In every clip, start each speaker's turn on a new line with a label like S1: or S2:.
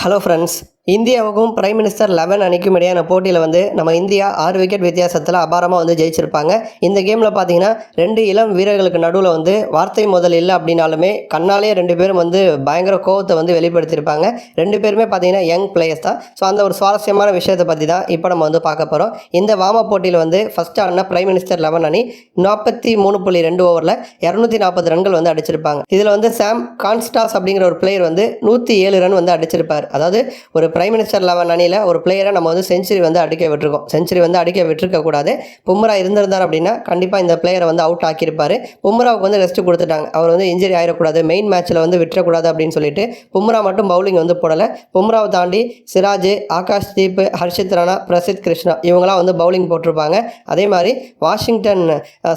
S1: Hello friends இந்தியாவுக்கும் prime minister eleven அணிக்கும் இடையான போட்டியில் வந்து நம்ம இந்தியா ஆறு விக்கெட் வித்தியாசத்தில் அபாரமாக வந்து ஜெயிச்சிருப்பாங்க. இந்த கேமில் பார்த்தீங்கன்னா ரெண்டு இளம் வீரர்களுக்கு நடுவில் வந்து வார்த்தை முதல் இல்லை அப்படின்னாலுமே கண்ணாலே ரெண்டு பேரும் வந்து பயங்கர கோவத்தை வந்து வெளிப்படுத்தியிருப்பாங்க. ரெண்டு பேருமே பார்த்தீங்கன்னா யங் பிளேயர்ஸ் தான். ஸோ அந்த ஒரு சுவாரஸ்யமான விஷயத்தை பற்றி தான் இப்போ நம்ம வந்து பார்க்க போகிறோம் இந்த வாம போட்டியில் வந்து ஃபஸ்ட் ஆடின பிரைம் மினிஸ்டர் லெவன் அணி நாற்பத்தி மூணு புள்ளி ரெண்டு ஓவரில் இரநூத்தி நாற்பது ரன்கள் வந்து அடிச்சிருப்பாங்க. இதில் வந்து சாம் கான்ஸ்டாஸ் அப்படிங்கிற ஒரு பிளேயர் வந்து நூற்றி ஏழு ரன் வந்து அடிச்சிருப்பார். அதாவது ஒரு பிரைம் மினிஸ்டர் லெவன் அணியில் ஒரு பிளேயரை நம்ம வந்து செஞ்சுரி வந்து அடிக்க விட்டுருக்கோம். செஞ்சுரி வந்து அடிக்க விட்டுருக்கக்கூடாது பும்ரா இருந்திருந்தார் அப்படின்னா கண்டிப்பாக இந்த பிளேயரை வந்து அவுட் ஆக்கியிருப்பார். பும்ராவுக்கு வந்து ரெஸ்ட் கொடுத்துட்டாங்க. அவர் வந்து இன்ஜுரி ஆயிடக்கூடாது மெயின் மேட்ச்சில் வந்து விட்டுறக்கூடாது அப்படின்னு சொல்லிட்டு பும்ரா மட்டும் பவுலிங் வந்து போடலை. பும்ராவை தாண்டி சிராஜ் ஆகாஷ் தீப் ஹர்ஷித் ராணா பிரசித் கிருஷ்ணா இவங்களாம் வந்து பவுலிங் போட்டிருப்பாங்க. அதே மாதிரி வாஷிங்டன்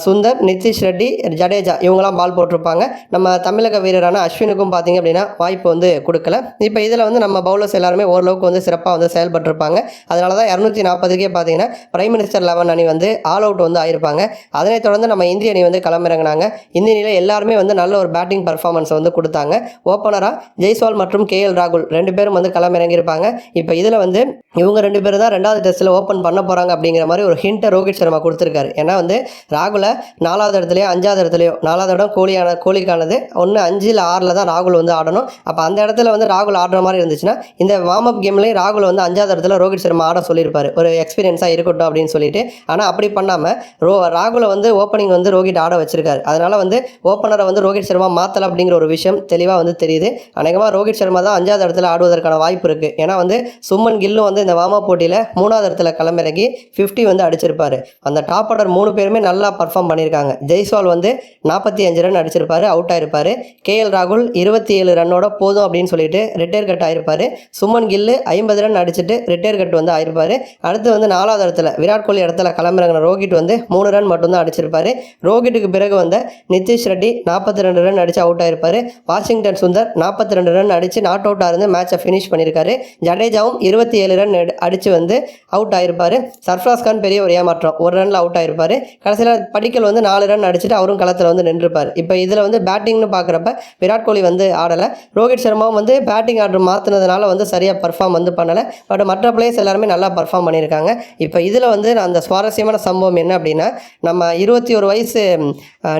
S1: சுந்தர் நிதிஷ் ரெட்டி ஜடேஜா இவங்களாம் பால் போட்டிருப்பாங்க. நம்ம தமிழக வீரரான அஸ்வினுக்கும் பார்த்தீங்க அப்படின்னா வாய்ப்பு வந்து கொடுக்கல. இப்போ இதில் வந்து நம்ம பவுலர்ஸ் எல்லாருமே ஓரளவுக்கு வந்து சிறப்பாக வந்து செயல்பட்டிருப்பாங்க. அதனால தான் இரநூத்தி நாற்பதுக்கே பார்த்தீங்கன்னா பிரைம் மினிஸ்டர் லெவன் அணி வந்து ஆல் அவுட் வந்து ஆயிருப்பாங்க. அதனைத் தொடர்ந்து நம்ம இந்திய அணி வந்து களமிறங்கினாங்க. இந்திய அணியில் எல்லாருமே வந்து நல்ல ஒரு பேட்டிங் பர்ஃபார்மன்ஸ் வந்து கொடுத்தாங்க. ஓப்பனராக ஜெய்ஸ்வால் மற்றும் கே எல் ராகுல் ரெண்டு பேரும் வந்து களமிறங்கியிருப்பாங்க. இப்போ இதில் வந்து இவங்க ரெண்டு பேரும் தான் ரெண்டாவது டெஸ்ட்டில் ஓப்பன் பண்ண போகிறாங்க அப்படிங்கிற மாதிரி ஒரு ஹிண்ட்டை ரோஹித் சர்மா கொடுத்துருக்காரு. ஏன்னா வந்து ராகுலை நாலாவது இடத்துலையோ அஞ்சாவது இடத்துலையோ நாலாவது இடம் கோலியான கோலிக்கானது. ஒன்று அஞ்சில் ஆறில் தான் ராகுல் வந்து ஆடணும். அப்போ அந்த இடத்துல வந்து ராகுல் ஆடுற மாதிரி இருந்துச்சுன்னா இந்த வார்ம் வார்ம் கேம்லேயும் ராகுல் வந்து அஞ்சாவது இடத்துல ரோஹித் சர்மா ஆட சொல்லியிருப்பார். ஒரு எக்ஸ்பீரியன்ஸாக இருக்கட்டும் அப்படின்னு சொல்லிட்டு. ஆனால் அப்படி பண்ணாமல் ரோ ராகுலை வந்து ஓப்பனிங் வந்து ரோஹித் ஆட வச்சிருக்காரு. அதனால் வந்து ஓப்பனரை வந்து ரோஹித் சர்மா மாற்றலை அப்படிங்கிற ஒரு விஷயம் தெளிவாக வந்து தெரியுது. அநேகமாக ரோஹித் சர்மா தான் அஞ்சாவது இடத்துல ஆடுவதற்கான வாய்ப்பு இருக்குது ஏன்னா வந்து சுமன் கில்லும் வந்து இந்த வார்ம் போட்டியில் மூணாவது இடத்துல களமிறங்கி 50 வந்து அடிச்சிருப்பார். அந்த டாப் ஆர்டர் மூணு பேருமே நல்லா பர்ஃபார்ம் பண்ணியிருக்காங்க. ஜெய்ஸ்வால் வந்து நாற்பத்தி அஞ்சு ரன் அடிச்சிருப்பார் அவுட் ஆயிருப்பாரு. கேஎல் ராகுல் இருபத்தி ஏழு ரன்னோட போதும் அப்படின்னு சொல்லிட்டு ரிட்டையர் கட் ஆயிருப்பார். சுமன் கில் கில்லு ஐம்பது ரன் அடிச்சுட்டு ரிட்டையர் கட் வந்து ஆயிருப்பாரு. அடுத்து வந்து நாலாவது இடத்துல விராட் கோலி இடத்துல களமிறங்கின ரோஹித் வந்து மூணு ரன் மட்டும்தான் அடிச்சிருப்பார். ரோஹிட்டுக்கு பிறகு வந்த நிதிஷ் ரெட்டி நாற்பத்தி ரெண்டு ரன் அடித்து அவுட் ஆயிருப்பார். வாஷிங்டன் சுந்தர் நாற்பத்தி ரெண்டு ரன் அடிச்சு நாட் அவுட்டாக இருந்து மேட்சை ஃபினிஷ் பண்ணியிருக்காரு. ஜடேஜாவும் இருபத்தி ஏழு ரன் அடித்து வந்து அவுட் ஆயிருப்பார். சர்ஃப்ராஸ் கான் பெரிய ஒரு ஏமாற்றம். ஒரு ரனில் அவுட் ஆயிருப்பார். கடைசியில் படிக்கல் வந்து நாலு ரன் அடிச்சுட்டு அவரும் களத்தில் வந்து நின்றுப்பார். இப்போ இதில் வந்து பேட்டிங்னு பார்க்குறப்ப விராட் கோலி வந்து ஆடலை. ரோஹித் சர்மாவும் வந்து பேட்டிங் ஆர்டர் மாற்றினதுனால வந்து சரியாக பர்ஃபார்ம் வந்து பண்ணலை. பட் மற்ற பிளேயர்ஸ் எல்லாருமே நல்லா பர்ஃபார்ம் பண்ணியிருக்காங்க இப்போ இதில் வந்து அந்த சுவாரஸ்யமான சம்பவம் என்ன அப்படின்னா நம்ம இருபத்தி ஒரு வயசு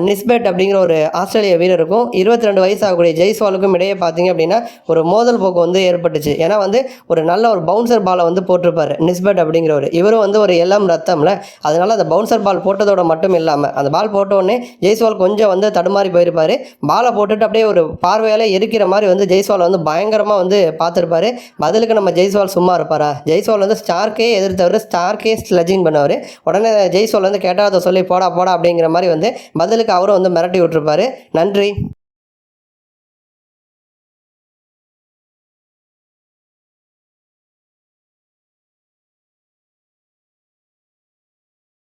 S1: நிஸ்பெட் அப்படிங்கிற ஒரு ஆஸ்திரேலிய வீரருக்கும் இருபத்தி ரெண்டு வயசு ஆகக்கூடிய ஜெய்ஸ்வாலுக்கும் இடையே பார்த்தீங்க அப்படின்னா ஒரு மோதல் போக்கு வந்து ஏற்பட்டுச்சு. ஏன்னா வந்து ஒரு நல்ல ஒரு பவுன்சர் பாலை வந்து போட்டிருப்பார் நிஸ்பெட் அப்படிங்கிறவர். இவரும் வந்து ஒரு எல்லாம் ரத்தம்ல. அதனால அந்த பவுன்சர் பால் போட்டதோட மட்டும் இல்லாமல் அந்த பால் போட்டோடனே ஜெய்ஸ்வால் கொஞ்சம் வந்து தடுமாறி போயிருப்பாரு. பாலை போட்டுட்டு அப்படியே ஒரு பார்வையால் எரிக்கிற மாதிரி வந்து ஜெய்ஸ்வால் வந்து பயங்கரமாக வந்து பார்த்துருப்பாரு பதிலுக்கு நம்ம ஜெய்ஸ்வால் சும்மா இருப்பாரா? ஜெய்ஸ்வால் வந்து ஸ்டார்க்கே எதிர்த்தவர் ஸ்டார்க்கே ஸ்லஜிங் பண்ணவர். உடனே ஜெய்ஸ்வால் வந்து கேட்டாத சொல்லி போடா போடா அப்படிங்கிற மாதிரி வந்து பதிலுக்கு அவரும் வந்து மிரட்டி விட்டுருப்பாரு. நன்றி.